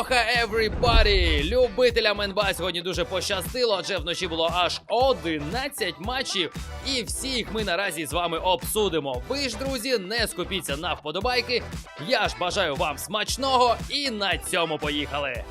Алоха, everybody! Любителям НБА сьогодні дуже пощастило, адже вночі було аж 11 матчів, і всі їх ми наразі з вами обсудимо. Ви ж, друзі, не скупіться на вподобайки. Я ж бажаю вам смачного і на цьому поїхали.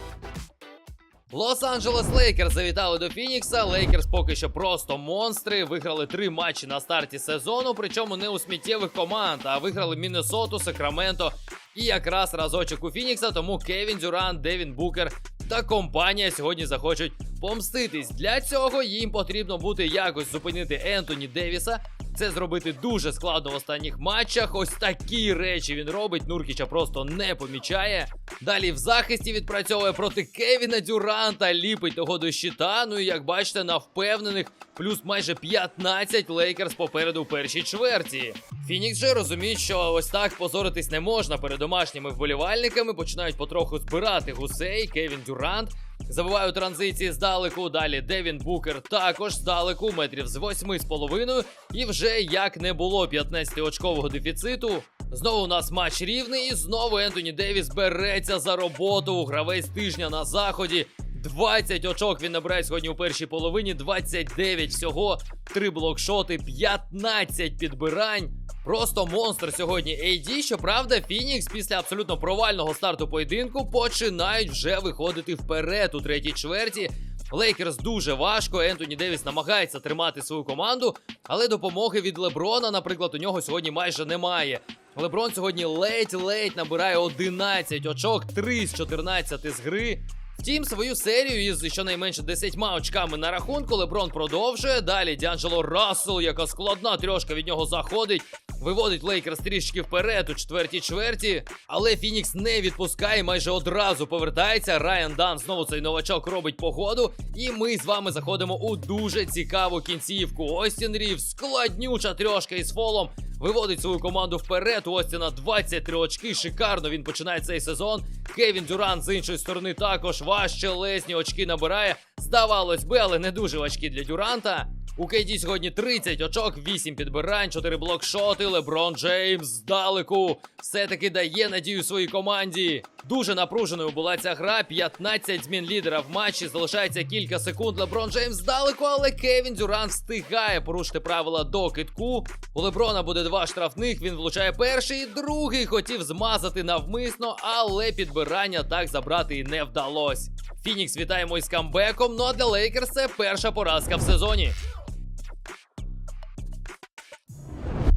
Лос-Анджелес Лейкерс завітали до Фінікса. Лейкерс поки що просто монстри. Виграли три матчі на старті сезону, причому не у сміттєвих команд, а виграли Міннесоту, Сакраменто і якраз разочок у Фінікса. Тому Кевін Дюрант, Девін Букер та компанія сьогодні захочуть помститись. Для цього їм потрібно буде якось зупинити Ентоні Девіса. Це зробити дуже складно в останніх матчах. Ось такі речі він робить. Нуркіча просто не помічає. Далі в захисті відпрацьовує проти Кевіна Дюранта, ліпить того до щита. Ну і як бачите, на впевнених плюс майже 15 лейкерс попереду в першій чверті. Фінікс же розуміють, що ось так позоритись не можна перед домашніми вболівальниками. Починають потроху збирати гусей. Кевін Дюрант. Забиваю транзиції здалеку. Далі Девін Букер також здалеку, метрів з 8,5. І вже як не було 15-очкового дефіциту. Знову у нас матч рівний, і знову Ентоні Девіс береться за роботу. Гравець тижня на заході. 20 очок він набирає сьогодні у першій половині, 29 всього, 3 блокшоти, 15 підбирань. Просто монстр сьогодні. AD, щоправда, Фінікс після абсолютно провального старту поєдинку починають вже виходити вперед у третій чверті. Лейкерс дуже важко. Ентоні Девіс намагається тримати свою команду, але допомоги від Леброна, наприклад, у нього сьогодні майже немає. Леброн сьогодні ледь-ледь набирає 11 очок, 3 з 14 з гри. Втім, свою серію із щонайменше 10 очками на рахунку Леброн продовжує. Далі Діанджело Рассел, яка складна трьошка від нього заходить. Виводить Лейкерс трішки вперед у четвертій чверті, але Фінікс не відпускає, майже одразу повертається. Райан Дан знову цей новачок робить погоду. І ми з вами заходимо у дуже цікаву кінцівку. Остін Рів, складнюча трьошка із фолом. Виводить свою команду вперед. У Остіна 23 очки. Шикарно він починає цей сезон. Кевін Дюрант з іншої сторони також важчелезні очки набирає. Здавалось би, але не дуже важкі для Дюранта. У Кейді сьогодні 30 очок, 8 підбирань, 4 блокшоти. Леброн Джеймс здалеку. Все-таки дає надію своїй команді. Дуже напруженою була ця гра. 15 змін лідера в матчі. Залишається кілька секунд. Леброн Джеймс здалеку, але Кевін Дюрант встигає порушити правила до китку. У Леброна буде два штрафних. Він влучає перший, другий хотів змазати навмисно, але підбирання так забрати і не вдалося. Фінікс вітаємо із камбеком. Ну а для Лейкерс це перша поразка в сезоні.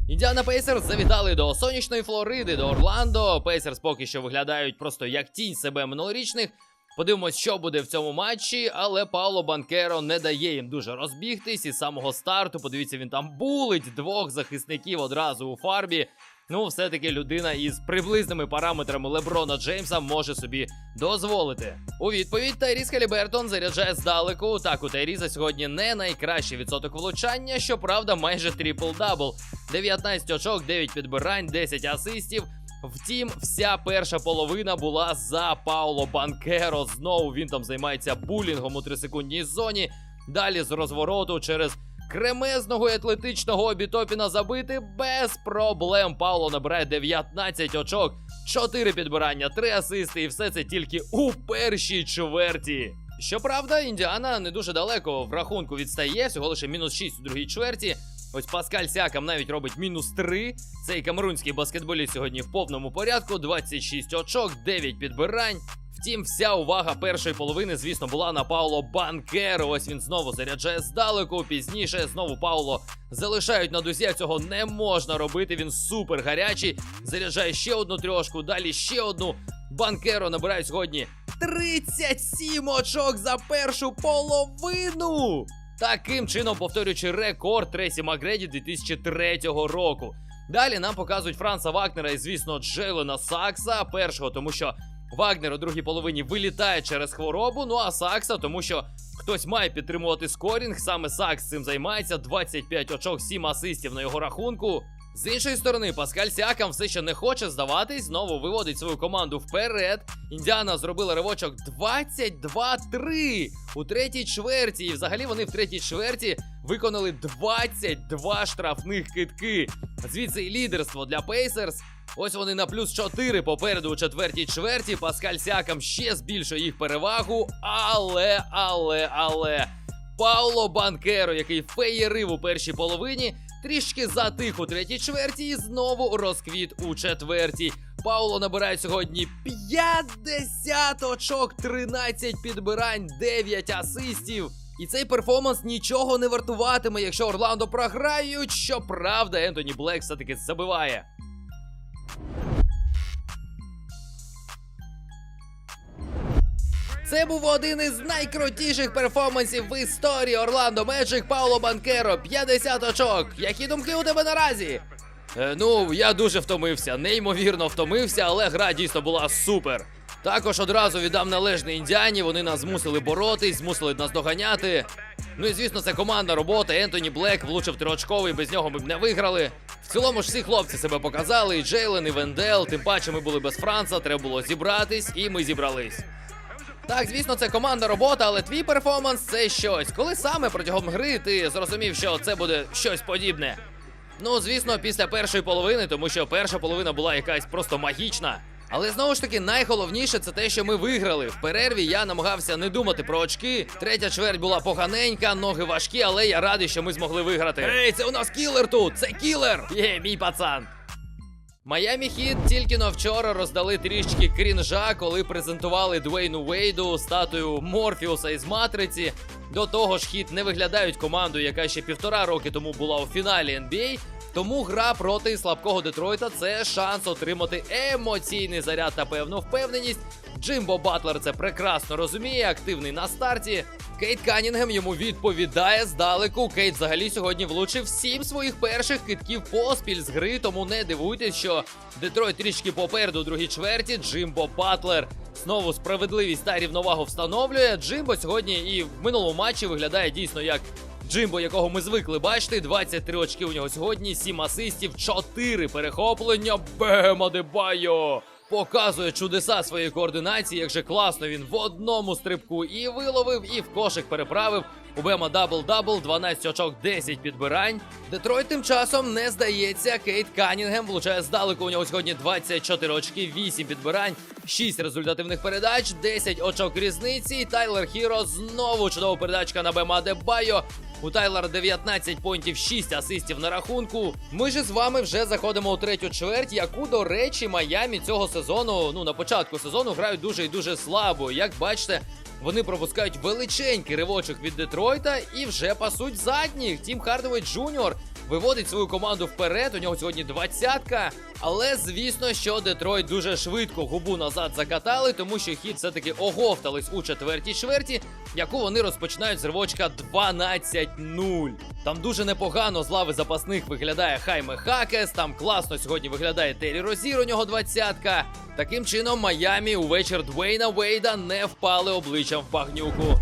Індіана Пейсерс завітали до сонячної Флориди, до Орландо. Пейсерс поки що виглядають просто як тінь себе минулорічних. Подивимось, що буде в цьому матчі, але Пауло Банкеро не дає їм дуже розбігтись із самого старту. Подивіться, він там булить двох захисників одразу у фарбі. Ну, все-таки людина із приблизними параметрами Леброна Джеймса може собі дозволити. У відповідь Тайріс Халібертон заряджає здалеку. Так, у Тайріза сьогодні не найкращий відсоток влучання, щоправда, майже трипл-дабл. 19 очок, 9 підбирань, 10 асистів. Втім, вся перша половина була за Пауло Банкеро. Знову він там займається булінгом у 3-секундній зоні. Далі з розвороту через кремезного і атлетичного обітопіна забити без проблем. Пауло набирає 19 очок, 4 підбирання, 3 асисти, і все це тільки у першій чверті. Щоправда, Індіана не дуже далеко в рахунку відстає, всього лише мінус 6 у другій чверті. Ось Паскаль Сякам навіть робить мінус 3. Цей камерунський баскетболіст сьогодні в повному порядку. 26 очок, 9 підбирань. Втім, вся увага першої половини, звісно, була на Пауло Банкеро. Ось він знову заряджає здалеку. Пізніше знову Пауло залишають на дузі. Цього не можна робити. Він супер гарячий. Заряджає ще одну трьошку, далі ще одну. Банкеро набирає сьогодні 37 очок за першу половину. Таким чином повторюючи рекорд Тресі Макгреді 2003 року. Далі нам показують Франца Вагнера і, звісно, Джейлена Сакса. Першого, тому що Вагнер у другій половині вилітає через хворобу. Ну а Сакса, тому що хтось має підтримувати скорінг. Саме Сакс цим займається. 25 очок, 7 асистів на його рахунку. З іншої сторони, Паскаль Сіакам все ще не хоче здаватись, знову виводить свою команду вперед. Індіана зробила ривочок 22-3 у третій чверті. І взагалі вони в третій чверті виконали 22 штрафних китки. Звідси і лідерство для Пейсерс. Ось вони на плюс 4 попереду у четвертій чверті. Паскаль Сякам ще збільшує їх перевагу. Але, але, але. Пауло Банкеро, який феєрив у першій половині, трішки затих у третій чверті і знову розквіт у четвертій. Пауло набирає сьогодні 50 очок, 13 підбирань, 9 асистів. І цей перформанс нічого не вартуватиме, якщо Орландо програють. Щоправда, Ентоні Блек все-таки забиває. Це був один із найкрутіших перформансів в історії Орландо Меджик Пауло Банкеро. 50 очок. Які думки у тебе наразі? Е, ну, я дуже втомився, неймовірно втомився, але гра дійсно була супер. Також одразу віддам належне індіані. Вони нас змусили боротись, змусили нас доганяти. Ну і звісно, це командна робота. Ентоні Блек влучив триочковий, без нього ми б не виграли. В цілому ж всі хлопці себе показали, і Джейлен, і Вендел. Тим паче ми були без Франца, треба було зібратись, і ми зібрались. Так, звісно, це командна робота, але твій перформанс це щось. Коли саме протягом гри ти зрозумів, що це буде щось подібне? Ну, звісно, після першої половини, тому що перша половина була якась просто магічна. Але знову ж таки, найголовніше це те, що ми виграли. В перерві я намагався не думати про очки. Третя чверть була поганенька, ноги важкі, але я радий, що ми змогли виграти. Ей, це у нас кілер тут! Це кілер! Є, мій пацан. Майамі Хіт тільки но вчора роздали трішки крінжа, коли презентували Дуейну Вейду статую Морфіуса із матриці. До того ж, хіт не виглядають команду, яка ще півтора роки тому була у фіналі NBA. Тому гра проти слабкого Детройта це шанс отримати емоційний заряд та певну впевненість. Джимбо Батлер це прекрасно розуміє, активний на старті. Кейт Канінгем йому відповідає здалеку. Кейт взагалі сьогодні влучив сім своїх перших китків поспіль з гри, тому не дивуйтесь, що Детройт трішки попереду другій чверті. Джимбо Батлер знову справедливість та рівновагу встановлює. Джимбо сьогодні і в минулому матчі виглядає дійсно як Джимбо, якого ми звикли бачити, 23 очки у нього сьогодні, 7 асистів, 4 перехоплення. Бем Адебайо! Показує чудеса своєї координації, як же класно він в одному стрибку і виловив, і в кошик переправив. У Бема дабл-дабл, 12 очок, 10 підбирань. Детройт тим часом не здається. Кейт Канінгем влучає здалеку. У нього сьогодні 24 очки, 8 підбирань, 6 результативних передач, 10 очок різниці. І Тайлер Хіро знову чудова передачка на Бема Дебайо. У Тайлера 19 понтів, 6 асистів на рахунку. Ми ж з вами вже заходимо у третю чверть, яку, до речі, Майамі цього сезону, ну на початку сезону, грають дуже і дуже слабо. Як бачите, вони пропускають величенький ривочок від Детройта і вже пасуть задніх. Тім Хардовий Джуніор виводить свою команду вперед. У нього сьогодні двадцятка. Але звісно, що Детройт дуже швидко губу назад закатали, тому що хід все-таки оговтались у четвертій чверті, яку вони розпочинають з ривочка 12-0. Там дуже непогано з лави запасних виглядає Хайме Хакес. Там класно сьогодні виглядає Террі Розір. У нього двадцятка. Таким чином, Майамі у вечір Двейна Вейда не впали обличчям в багнюку.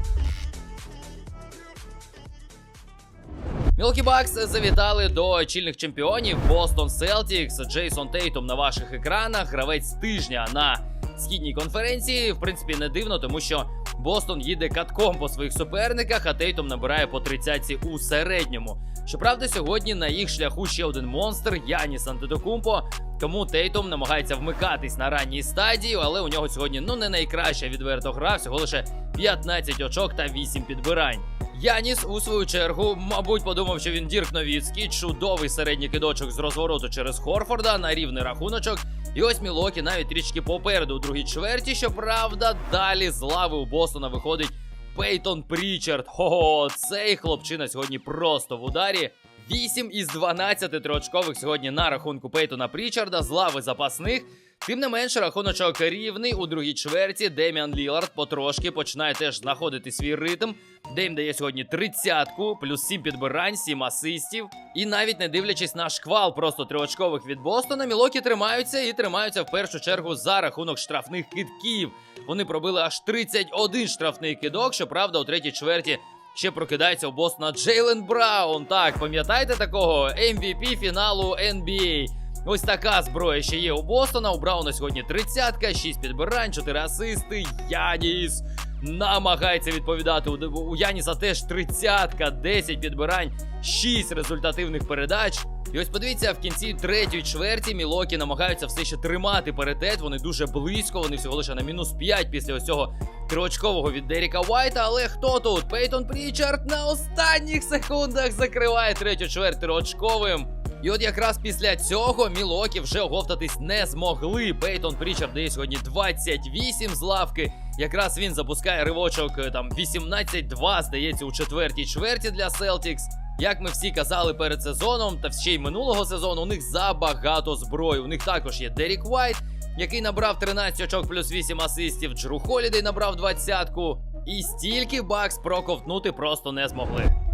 Мілкі Бакс завітали до чільних чемпіонів Бостон Селтікс. Джейсон Тейтум на ваших екранах. Гравець тижня на східній конференції. В принципі, не дивно, тому що Бостон їде катком по своїх суперниках, а Тейтум набирає по 30 у середньому. Щоправда, сьогодні на їх шляху ще один монстр Яніс Антедокумпо. Тому Тейтум намагається вмикатись на ранній стадії, але у нього сьогодні ну не найкраща відверто гра, всього лише 15 очок та 8 підбирань. Яніс у свою чергу, мабуть, подумав, що він Дірк Новіцький, чудовий середній кидочок з розвороту через Хорфорда на рівний рахуночок. І ось Мілокі навіть трішки попереду у другій чверті. Щоправда, далі з лави у Бостона виходить Пейтон Прічард. Хо, цей хлопчина сьогодні просто в ударі. 8 із 12 триочкових сьогодні на рахунку Пейтона Прічарда з лави запасних. Тим не менше, рахуночок рівний у другій чверті. Деміан Лілард потрошки починає теж знаходити свій ритм. Дейм дає сьогодні тридцятку, плюс 7 підбирань, 7 асистів. І навіть не дивлячись на шквал просто триочкових від Бостона, Мілокі тримаються і тримаються в першу чергу за рахунок штрафних китків. Вони пробили аж 31 штрафний кидок. Щоправда, у третій чверті ще прокидається у Бостона Джейлен Браун. Так, пам'ятаєте такого MVP фіналу NBA? Ось така зброя ще є у Бостона. У Брауна сьогодні тридцятка, 6 підбирань, 4 асисти. Яніс. намагається відповідати. У, Яніса теж тридцятка, 10 підбирань, 6 результативних передач. І ось подивіться, в кінці третьої чверті Мілокі намагаються все ще тримати паритет. Вони дуже близько, вони всього лише на мінус 5 після ось цього триочкового від Деріка Вайта. Але хто тут? Пейтон Прічард на останніх секундах закриває третю чверть триочковим. І от якраз після цього Мілокі вже оговтатись не змогли. Пейтон Прічард дає сьогодні 28 з лавки. Якраз він запускає ривочок е, там 18-2, здається, у четвертій чверті для Celtics. Як ми всі казали перед сезоном, та ще й минулого сезону, у них забагато зброї. У них також є Дерік Вайт, який набрав 13 очок плюс 8 асистів. Джру Холідей набрав 20-ку. І стільки бакс проковтнути просто не змогли.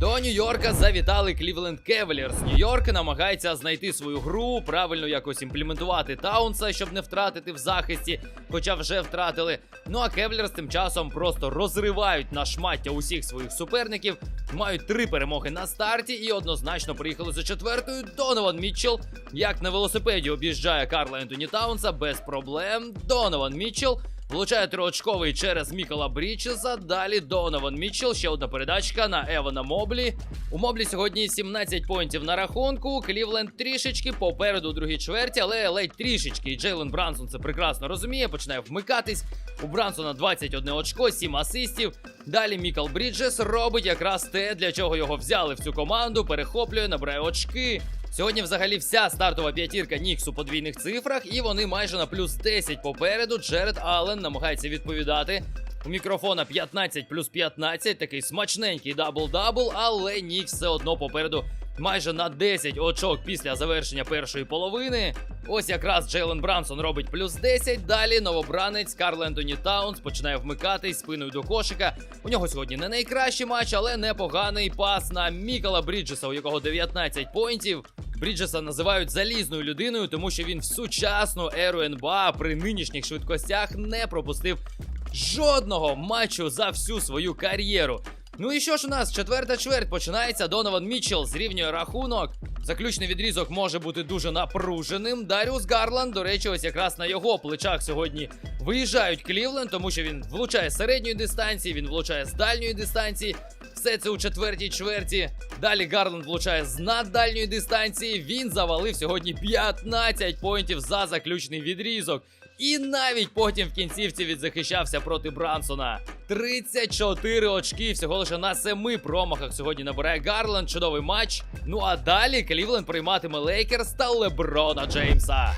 До Нью-Йорка завітали Клівленд Кевелірс. Нью-Йорк намагається знайти свою гру, правильно якось імплементувати Таунса, щоб не втратити в захисті, хоча вже втратили. Ну а Кевелірс тим часом просто розривають на шмаття усіх своїх суперників. Мають три перемоги на старті і однозначно приїхали за четвертою. Донован Мітчелл, як на велосипеді, об'їжджає Карла Ентоні Таунса без проблем. Донован Мітчелл Влучає триочковий через Мікола Брічеса. Далі Донован Мітчелл. Ще одна передачка на Евана Моблі. У Моблі сьогодні 17 поінтів на рахунку. Клівленд трішечки попереду у другій чверті, але ледь трішечки. І Джейлен Брансон це прекрасно розуміє. Починає вмикатись. У Брансона 21 очко, 7 асистів. Далі Мікал Бріджес робить якраз те, для чого його взяли в цю команду. Перехоплює, набирає очки. Сьогодні взагалі вся стартова п'ятірка Нікс у подвійних цифрах, і вони майже на плюс 10 попереду. Джеред Аллен намагається відповідати. У мікрофона 15 плюс 15, такий смачненький дабл-дабл, але Нікс все одно попереду майже на 10 очок після завершення першої половини. Ось якраз Джейлен Брансон робить плюс 10. Далі новобранець Карл Ентоні Таунс починає вмикатись спиною до кошика. У нього сьогодні не найкращий матч, але непоганий пас на Мікала Бріджеса, у якого 19 поінтів. Бріджеса називають залізною людиною, тому що він в сучасну еру НБА при нинішніх швидкостях не пропустив жодного матчу за всю свою кар'єру. Ну і що ж у нас? Четверта чверть починається. Донован Мітчелл зрівнює рахунок. Заключний відрізок може бути дуже напруженим. Даріус Гарланд, до речі, ось якраз на його плечах сьогодні виїжджають Клівленд, тому що він влучає з середньої дистанції, він влучає з дальньої дистанції. Все це у четвертій чверті. Далі Гарланд влучає з наддальньої дистанції. Він завалив сьогодні 15 поінтів за заключний відрізок. І навіть потім в кінцівці відзахищався проти Брансона. 34 очки всього лише на семи промахах сьогодні набирає Гарланд. Чудовий матч. Ну а далі Клівленд прийматиме Лейкерс та Леброна Джеймса.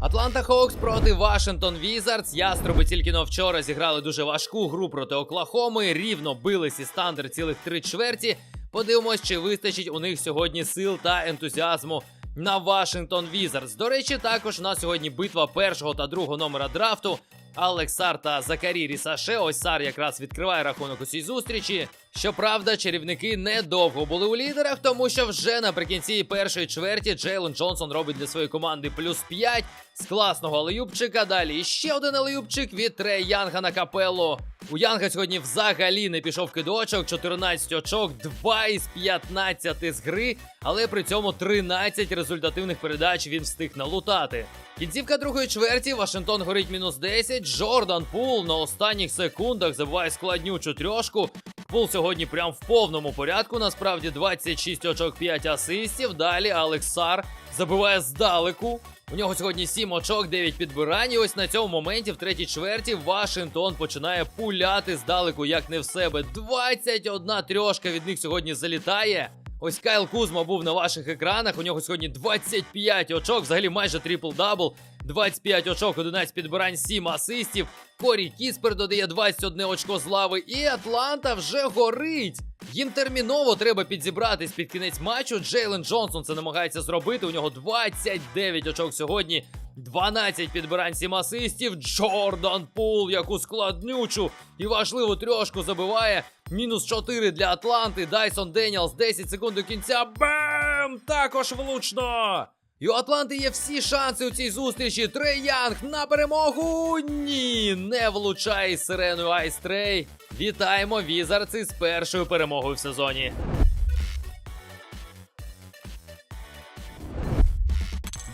Атланта Хоукс проти Вашингтон Візардс. Яструби тільки но вчора зіграли дуже важку гру проти Оклахоми. Рівно бились і стандер цілих три чверті. Подивимось, чи вистачить у них сьогодні сил та ентузіазму на Вашингтон Візардс. До речі, також у нас сьогодні битва першого та другого номера драфту. Алекс Сар та Закарі Рісаше. Ось Сар якраз відкриває рахунок у цій зустрічі. Щоправда, чарівники недовго були у лідерах, тому що вже наприкінці першої чверті Джейлен Джонсон робить для своєї команди плюс 5 з класного алеюбчика. Далі ще один алеюбчик від Трей Янга на капелу. У Янга сьогодні взагалі не пішов кидочок, 14 очок, 2 із 15 з гри, але при цьому 13 результативних передач він встиг налутати. Кінцівка другої чверті, Вашингтон горить мінус 10. Джордан Пул на останніх секундах забуває складнючу трьошку. Пул сьогодні прям в повному порядку. Насправді 26 очок, 5 асистів. Далі Алекс Сар забиває здалеку. У нього сьогодні 7 очок, 9 підбирань. І ось на цьому моменті в третій чверті Вашингтон починає пуляти здалеку, як не в себе. 21 трьошка від них сьогодні залітає. Ось Кайл Кузма був на ваших екранах. У нього сьогодні 25 очок, взагалі майже трипл-дабл. 25 очок, 11 підбирань, 7 асистів. Корі Кіспер додає 21 очко з лави. І Атланта вже горить. Їм терміново треба підзібратись під кінець матчу. Джейлен Джонсон це намагається зробити. У нього 29 очок сьогодні. 12 підбирань 7 асистів. Джордан Пул, яку складнючу і важливу трьошку забиває. Мінус 4 для Атланти. Дайсон Деніалс 10 секунд до кінця. Бем! Також влучно! І у Атланти є всі шанси у цій зустрічі. Трей Янг на перемогу. Ні, не влучає із сиреною Айс Трей. Вітаємо Візардси з першою перемогою в сезоні.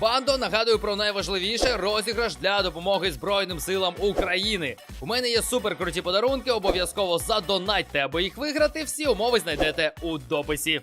Бандо. Нагадую про найважливіше розіграш для допомоги Збройним силам України. У мене є супер круті подарунки. Обов'язково задонатьте, аби їх виграти. Всі умови знайдете у дописі.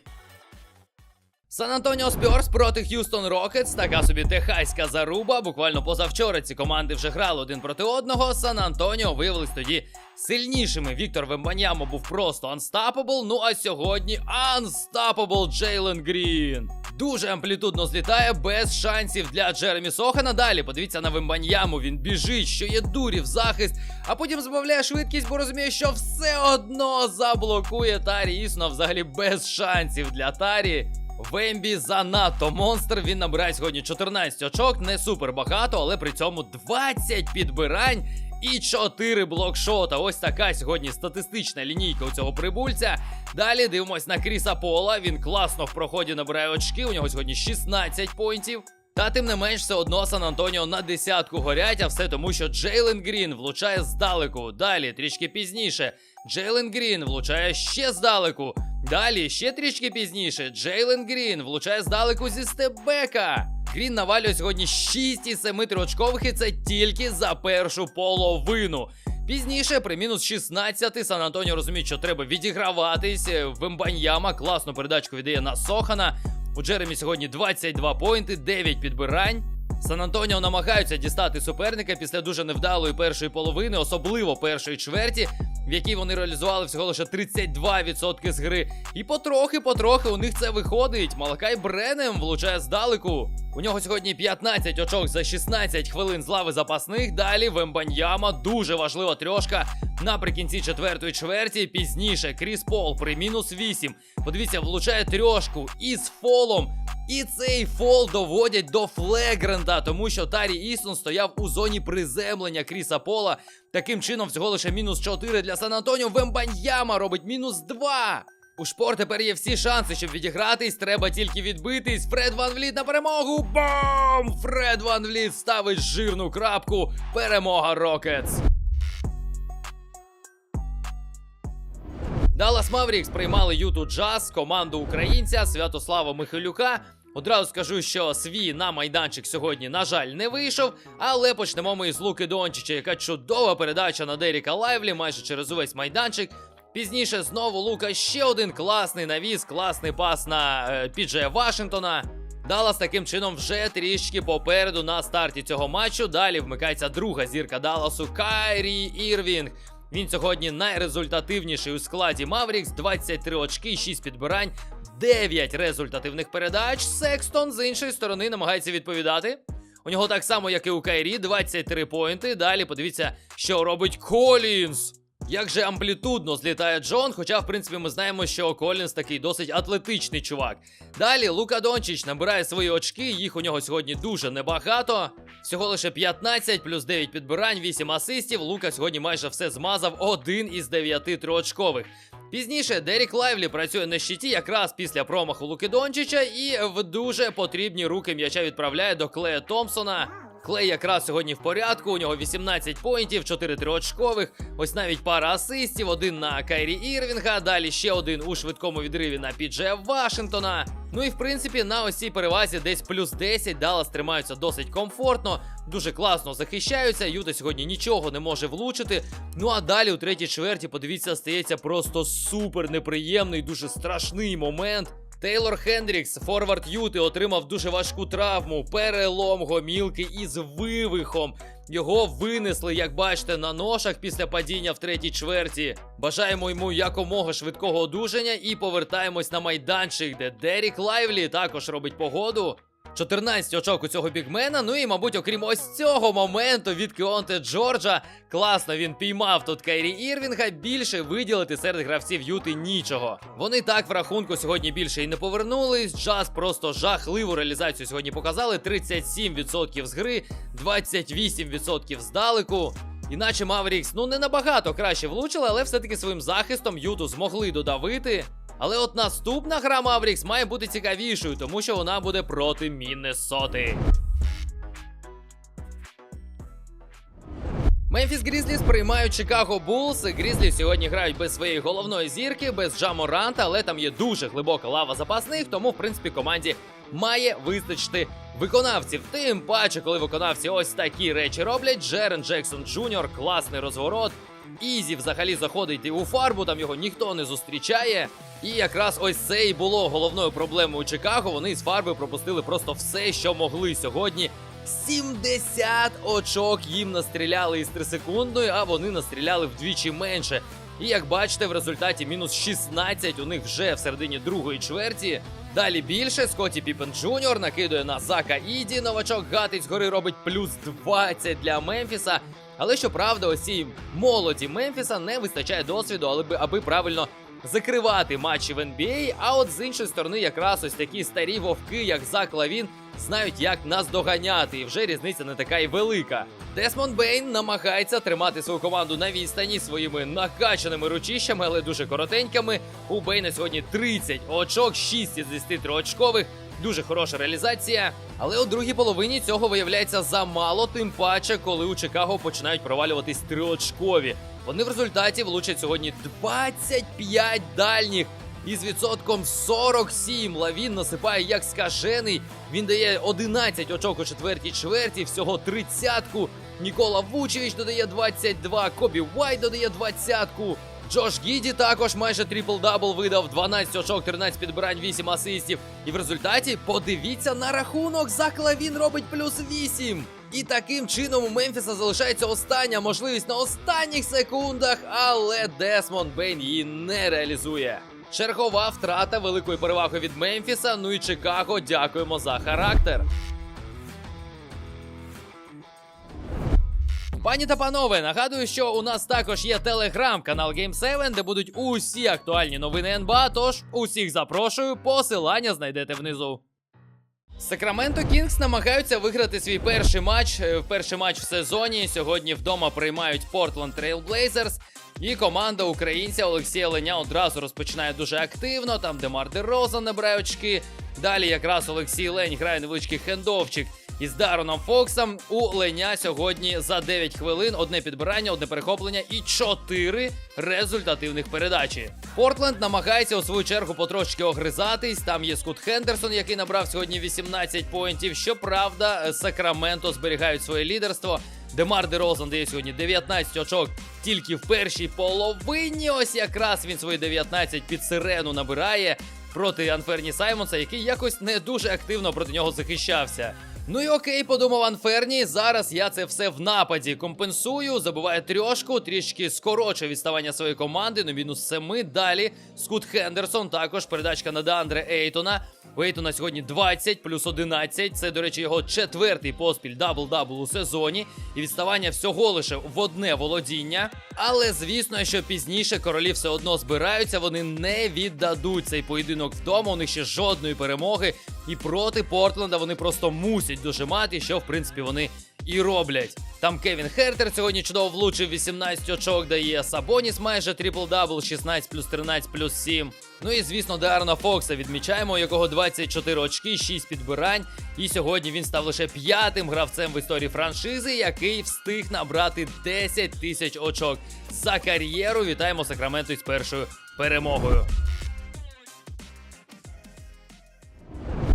Сан Антоніо Спьорс проти Х'юстон Рокетс. Така собі техаська заруба. Буквально позавчора ці команди вже грали один проти одного. Сан Антоніо виявились тоді сильнішими. Віктор Вембаньямо був просто unstoppable. Ну а сьогодні unstoppable Джейлен Грін. Дуже амплітудно злітає без шансів для Джеремі Сохана. Далі подивіться на Вембаньяму. Він біжить, що є дурі в захист, а потім збавляє швидкість, бо розуміє, що все одно заблокує Тарі Ісона взагалі без шансів для Тарі. Вембі занадто монстр. Він набирає сьогодні 14 очок, не супер багато, але при цьому 20 підбирань і 4 блокшота. Ось така сьогодні статистична лінійка у цього прибульця. Далі дивимось на Кріса Пола. Він класно в проході набирає очки. У нього сьогодні 16 поінтів. Та тим не менш, все одно Сан Антоніо на десятку горять, а все тому, що Джейлен Грін влучає здалеку. Далі, трішки пізніше, Джейлен Грін влучає ще здалеку. Далі, ще трішки пізніше, Джейлен Грін влучає здалеку зі степбека. Грін навалює сьогодні 6 із 7 триочкових, і це тільки за першу половину. Пізніше, при мінус 16, Сан Антоніо розуміє, що треба відіграватись. Вембаньяма класну передачку віддає на Сохана. У Джеремі сьогодні 22 поінти, 9 підбирань. Сан Антоніо намагаються дістати суперника після дуже невдалої першої половини, особливо першої чверті, в якій вони реалізували всього лише 32% з гри. І потрохи-потрохи у них це виходить. Малакай Бренем влучає здалеку. У нього сьогодні 15 очок за 16 хвилин з лави запасних. Далі Вембаньяма дуже важлива трьошка наприкінці четвертої чверті. Пізніше Кріс Пол при мінус 8. Подивіться, влучає трьошку із фолом. І цей фол доводять до флегрента, тому що Тарі Ісон стояв у зоні приземлення Кріса Пола. Таким чином, всього лише мінус 4 для Сан Антоніо. Вембаньяма робить мінус 2. У шпор тепер є всі шанси, щоб відігратись. Треба тільки відбитись. Фред Ван Вліт на перемогу. Бам! Фред Ван Вліт ставить жирну крапку. Перемога Рокетс. Даллас Маврікс приймали Юту Джаз, команду українця Святослава Михайлюка. Одразу скажу, що свій на майданчик сьогодні, на жаль, не вийшов. Але почнемо ми з Луки Дончича, яка чудова передача на Деріка Лайвлі майже через увесь майданчик. Пізніше знову Лука ще один класний навіс, класний пас на е, Піджея Вашингтона. Даллас таким чином вже трішки попереду на старті цього матчу. Далі вмикається друга зірка Далласу Кайрі Ірвінг. Він сьогодні найрезультативніший у складі Маврікс. 23 очки, 6 підбирань, 9 результативних передач. Секстон з іншої сторони намагається відповідати. У нього так само, як і у Кайрі, 23 поінти. Далі подивіться, що робить Колінс. Як же амплітудно злітає Джон, хоча, в принципі, ми знаємо, що Колінс такий досить атлетичний чувак. Далі Лука Дончич набирає свої очки, їх у нього сьогодні дуже небагато. Всього лише 15 плюс 9 підбирань, 8 асистів. Лука сьогодні майже все змазав, один із 9 триочкових. Пізніше Дерік Лайвлі працює на щиті якраз після промаху Луки Дончича і в дуже потрібні руки м'яча відправляє до Клея Томпсона. Клей якраз сьогодні в порядку. У нього 18 поінтів, 4 триочкових. Ось навіть пара асистів, один на Кайрі Ірвінга. Далі ще один у швидкому відриві на Піджея Вашингтона. Ну і в принципі на ось цій перевазі десь плюс 10. Даллас тримаються досить комфортно, дуже класно захищаються. Юта сьогодні нічого не може влучити. Ну а далі у третій чверті, подивіться, стається просто супер неприємний, дуже страшний момент. Тейлор Хендрікс, форвард Юти, отримав дуже важку травму, перелом гомілки із вивихом. Його винесли, як бачите, на ношах після падіння в третій чверті. Бажаємо йому якомога швидкого одужання і повертаємось на майданчик, де Дерік Лайвлі також робить погоду. 14 очок у цього бігмена. Ну і, мабуть, окрім ось цього моменту від Кіонте Джорджа, класно він піймав тут Кайрі Ірвінга. Більше виділити серед гравців Юти нічого. Вони так в рахунку сьогодні більше і не повернулись. Джаз просто жахливу реалізацію сьогодні показали. 37% з гри, 28% здалеку. Іначе Маврікс, ну не набагато краще влучили, але все-таки своїм захистом Юту змогли додавити. Але от наступна гра Маврікс має бути цікавішою, тому що вона буде проти Міннесоти. Мемфіс Грізліс приймають Чикаго Булс. Грізлі сьогодні грають без своєї головної зірки, без Джаморанта, але там є дуже глибока лава запасних, тому в принципі команді має вистачити виконавців. Тим паче, коли виконавці ось такі речі роблять. Джерен Джексон Джуніор, класний розворот. Ізі взагалі заходить у фарбу, там його ніхто не зустрічає. І якраз ось це і було головною проблемою у Чикаго. Вони з фарби пропустили просто все, що могли сьогодні. 70 очок їм настріляли із 3 секундної, а вони настріляли вдвічі менше. І як бачите, в результаті мінус 16 у них вже в середині другої чверті. Далі більше Скотті Піпен Джуніор накидує на Зака Іді. Новачок гатить згори робить плюс 20 для Мемфіса. Але щоправда, цій молоді Мемфіса не вистачає досвіду, але би аби правильно закривати матчі в NBA. А от з іншої сторони, якраз ось такі старі вовки, як Зак Лавін, знають, як нас доганяти, і вже різниця не така й велика. Десмон Бейн намагається тримати свою команду на відстані своїми накачаними ручищами, але дуже коротенькими. У Бейна сьогодні 30 очок, 6 із 10 очкових. Дуже хороша реалізація. Але у другій половині цього виявляється замало, тим паче, коли у Чикаго починають провалюватись триочкові. Вони в результаті влучать сьогодні 25 дальніх. Із відсотком 47 Лавін насипає як скажений. Він дає 11 очок у четвертій чверті, всього тридцятку. Нікола Вучевич додає 22, Кобі Уайт додає двадцятку. Джош Гіді також майже трипл-дабл видав 12 очок, 13 підбирань, 8 асистів. І в результаті подивіться на рахунок. Зак Лавін робить плюс 8. І таким чином у Мемфіса залишається остання можливість на останніх секундах, але Десмонд Бейн її не реалізує. Чергова втрата великої переваги від Мемфіса. Ну і Чикаго. Дякуємо за характер. Пані та панове, нагадую, що у нас також є телеграм-канал Game 7, де будуть усі актуальні новини НБА. Тож усіх запрошую, посилання знайдете внизу. Сакраменто Кінгс намагаються виграти свій перший матч. е, Перший матч в сезоні. Сьогодні вдома приймають Portland Trail. І команда українця Олексія Леня одразу розпочинає дуже активно. Там Демар Дерозан набирає очки. Далі якраз Олексій Лень грає невеличкий хендовчик із Дароном Фоксом. У Леня сьогодні за 9 хвилин одне підбирання, одне перехоплення і 4 результативних передачі. Портленд намагається у свою чергу потрошки огризатись. Там є Скут Хендерсон, який набрав сьогодні 18 поінтів. Щоправда, Сакраменто зберігають своє лідерство. Демар Дерозан дає сьогодні 19 очок тільки в першій половині. Ось якраз він свої 19 під сирену набирає проти Анферні Саймонса, який якось не дуже активно проти нього захищався. Ну і окей, подумав Анферні. Зараз я це все в нападі компенсую. Забуває трьошку, трішки скорочує відставання своєї команди. Ну мінус семи. Далі Скут Хендерсон. Також передачка на Деандре Ейтона. У на сьогодні 20 плюс 11. Це, до речі, його четвертий поспіль дабл-дабл у сезоні. І відставання всього лише в одне володіння. Але звісно, що пізніше королі все одно збираються. Вони не віддадуть цей поєдинок вдома. У них ще жодної перемоги. І проти Портленда вони просто мусять дожимати, що в принципі вони і роблять. Там Кевін Хертер сьогодні чудово влучив 18 очок, дає Сабоніс майже трипл-дабл, 16 плюс 13 плюс 7. Ну і звісно, Дарна Фокса відмічаємо, у якого 24 очки, 6 підбирань. І сьогодні він став лише п'ятим гравцем в історії франшизи, який встиг набрати 10 тисяч очок за кар'єру. Вітаємо Сакраменто із першою перемогою.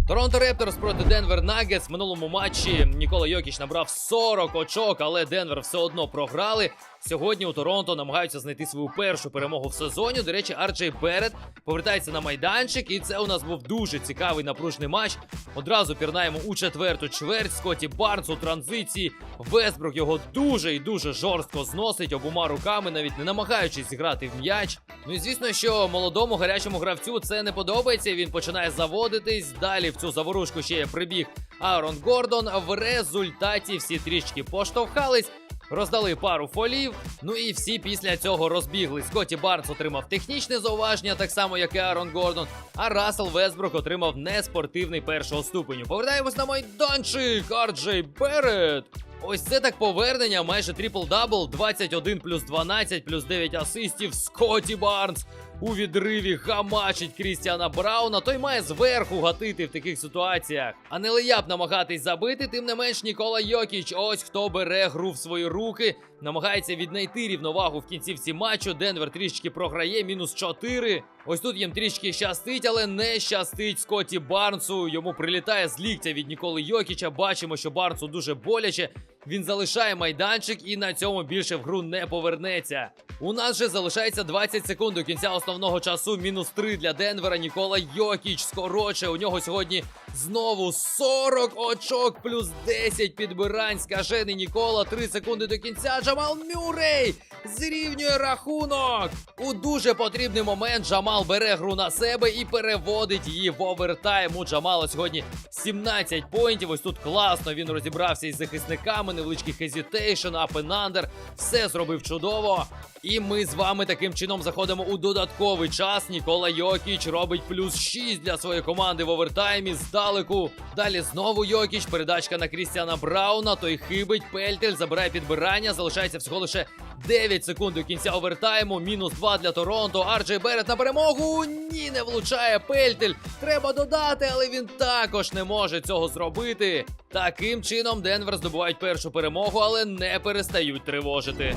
Торонто Репторс проти Денвер Нагетс в минулому матчі Нікола Йокіч набрав 40 очок, але Денвер все одно програли. Сьогодні у Торонто намагаються знайти свою першу перемогу в сезоні. До речі, Арджей Берет повертається на майданчик, і це у нас був дуже цікавий напружний матч. Одразу пірнаємо у четверту чверть. Скотті Барнс у транзиції. Весбрук його дуже і дуже жорстко зносить обома руками, навіть не намагаючись зіграти в м'яч. Ну і звісно, що молодому гарячому гравцю це не подобається. Він починає заводитись. Далі в цю заворушку ще прибіг Аарон Гордон. В результаті всі трішки поштовхались. Роздали пару фолів, ну і всі після цього розбігли. Скотті Барнс отримав технічне зауваження, так само як і Арон Гордон. А Рассел Весбрук отримав неспортивний першого ступеню. Повертаємось на майданчик. Арджей Берет. Ось це так повернення. Майже трипл-дабл, 21 плюс 12, плюс 9 асистів. Скотті Барнс. У відриві гамачить Крістіана Брауна, той має зверху гатити в таких ситуаціях. А не леяп намагатись забити, тим не менш Нікола Йокіч. Ось хто бере гру в свої руки, намагається віднайти рівновагу в кінцівці матчу. Денвер трішки програє, мінус 4. Ось тут їм трішки щастить, але не щастить Скотті Барнсу. Йому прилітає з ліктя від Ніколи Йокіча. Бачимо, що Барнсу дуже боляче. Він залишає майданчик і на цьому більше в гру не повернеться. У нас же залишається 20 секунд до кінця основного часу. Мінус 3 для Денвера. Нікола Йокіч скороче. У нього сьогодні знову 40 очок, плюс 10 підбирань. Скажений Нікола. 3 секунди до кінця. Джамал Мюррей зрівнює рахунок. У дуже потрібний момент Джамал бере гру на себе і переводить її в овертайм. У Джамала сьогодні 17 поінтів. Ось тут класно. Він розібрався із захисниками. Невеличкий хезітейшн, апенандер. Все зробив чудово. І ми з вами таким чином заходимо у додатковий час. Нікола Йокіч робить плюс 6 для своєї команди в овертаймі здалеку. Далі знову Йокіч, передачка на Крістіана Брауна. Той хибить. Пельтель забирає підбирання. Залишається всього лише 9 секунд до кінця овертайму. Мінус 2 для Торонто. Арджей Берет на перемогу. Ні, не влучає Пельтель. Треба додати, але він також не може цього зробити. Таким чином Денвер здобувають першу перемогу, але не перестають тривожити.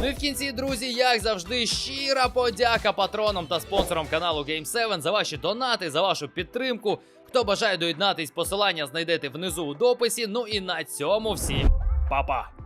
Ну і в кінці, друзі, як завжди, щира подяка патронам та спонсорам каналу Game7 за ваші донати, за вашу підтримку. Хто бажає доєднатись, посилання знайдете внизу у дописі. Ну і на цьому всім па-па!